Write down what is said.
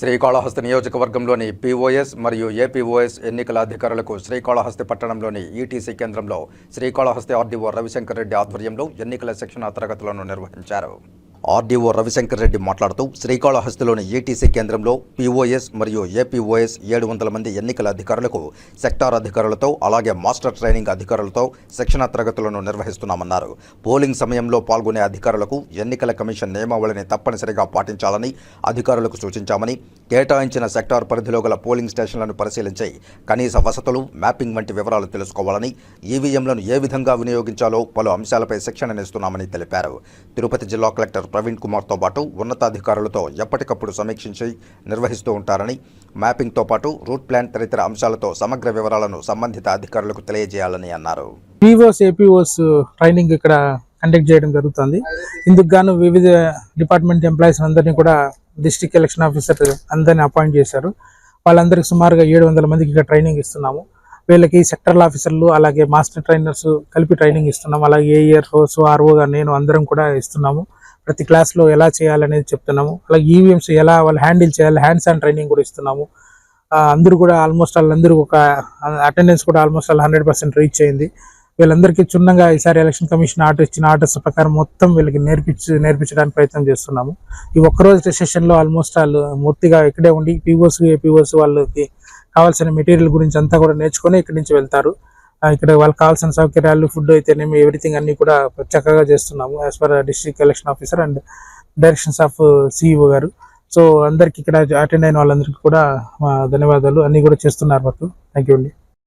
శ్రీకాళహస్తి నియోజకవర్గంలోని పీఓఎస్ మరియు ఏపీఓఎస్ ఎన్నికల అధికారులకు శ్రీకాళహస్తి పట్టణంలోని ఈటీసీ కేంద్రంలో శ్రీకాళహస్తి ఆర్డీఓ రవిశంకర్ రెడ్డి ఆధ్వర్యంలో ఎన్నికల శిక్షణ తరగతులను నిర్వహించారు. ఆర్డీఓ రవిశంకర్ రెడ్డి మాట్లాడుతూ శ్రీకాళహస్తిలోని ఏటీసీ కేంద్రంలో పీఓఎస్ మరియు ఏపీఓఎస్ ఏడు వందల మంది ఎన్నికల అధికారులకు సెక్టార్ అధికారులతో అలాగే మాస్టర్ ట్రైనింగ్ అధికారులతో శిక్షణ తరగతులను నిర్వహిస్తున్నామన్నారు. పోలింగ్ సమయంలో పాల్గొనే అధికారులకు ఎన్నికల కమిషన్ నియమావళిని తప్పనిసరిగా పాటించాలని అధికారులకు సూచించామని కేటాయించిన సెక్టార్ పరిధిలో గల పోలింగ్ స్టేషన్లను పరిశీలించి కనీస వసతులు మ్యాపింగ్ వంటి వివరాలు తెలుసుకోవాలని ఈవీఎంలను ఏ విధంగా వినియోగించాలో పలు అంశాలపై శిక్షణనిస్తున్నామని తెలిపారు. తిరుపతి జిల్లా కలెక్టర్ ప్రవీణ్ కుమార్తో పాటు ఉన్నతాధికారులతో ఎప్పటికప్పుడు సమీక్షించి నిర్వహిస్తూ ఉంటారని మ్యాపింగ్తో పాటు రూట్ ప్లాన్ తదితర అంశాలతో సమగ్ర వివరాలను సంబంధిత అధికారులకు తెలియజేయాలని అన్నారు. పీఓస్ ఏపీఓస్ ట్రైనింగ్ ఇక్కడ కండక్ట్ చేయడం జరుగుతుంది. ఇందుకు గాను వివిధ డిపార్ట్మెంట్ ఎంప్లాయీస్ అందరినీ కూడా డిస్టిక్ ఎలక్షన్ ఆఫీసర్ అందరినీ అపాయింట్ చేశారు. వాళ్ళందరికీ సుమారుగా ఏడు వందల మందికి ఇక్కడ ట్రైనింగ్ ఇస్తున్నాము. వీళ్ళకి సెక్టరల్ ఆఫీసర్లు అలాగే మాస్టర్ ట్రైనర్స్ కలిపి ట్రైనింగ్ ఇస్తున్నాము. అలాగే ఏఈఆర్ హోస్ ఆర్ఓగా నేను అందరం కూడా ఇస్తున్నాము. ప్రతి క్లాస్లో ఎలా చేయాలనేది చెప్తున్నాము. అలాగే ఈవీఎంస్ ఎలా వాళ్ళు హ్యాండిల్ చేయాలి హ్యాండ్స్ ఆన్ ట్రైనింగ్ కూడా ఇస్తున్నాము. అందరూ కూడా ఆల్మోస్ట్ వాళ్ళందరూ ఒక అటెండెన్స్ కూడా almost all hundred percent reach అయింది. వీళ్ళందరికీ చున్నంగా ఈసారి ఎలక్షన్ కమిషన్ ఆర్డర్ ఇచ్చిన ఆర్డర్స్ ప్రకారం మొత్తం వీళ్ళకి నేర్పించి నేర్పించడానికి ప్రయత్నం చేస్తున్నాము. ఈ ఒక్కరోజు సెషన్లో ఆల్మోస్ట్ వాళ్ళు మూర్తిగా ఇక్కడే ఉండి పీఓస్ ఏపీఓస్ వాళ్ళకి కావాల్సిన మెటీరియల్ గురించి అంతా కూడా నేర్చుకొని ఇక్కడి నుంచి వెళ్తారు. ఇక్కడ వాళ్ళకి కావాల్సిన సౌకర్యాలు ఫుడ్ అయితేనేమి ఎవ్రీథింగ్ అన్ని కూడా చక్కగా చేస్తున్నాము as per district election officer and directions of CEO గారు. సో అందరికి ఇక్కడ అటెండ్ అయిన వాళ్ళందరికీ కూడా uh, ధన్యవాదాలు. అన్ని కూడా చేస్తున్నారు మాకు. థ్యాంక్ యూ అండి.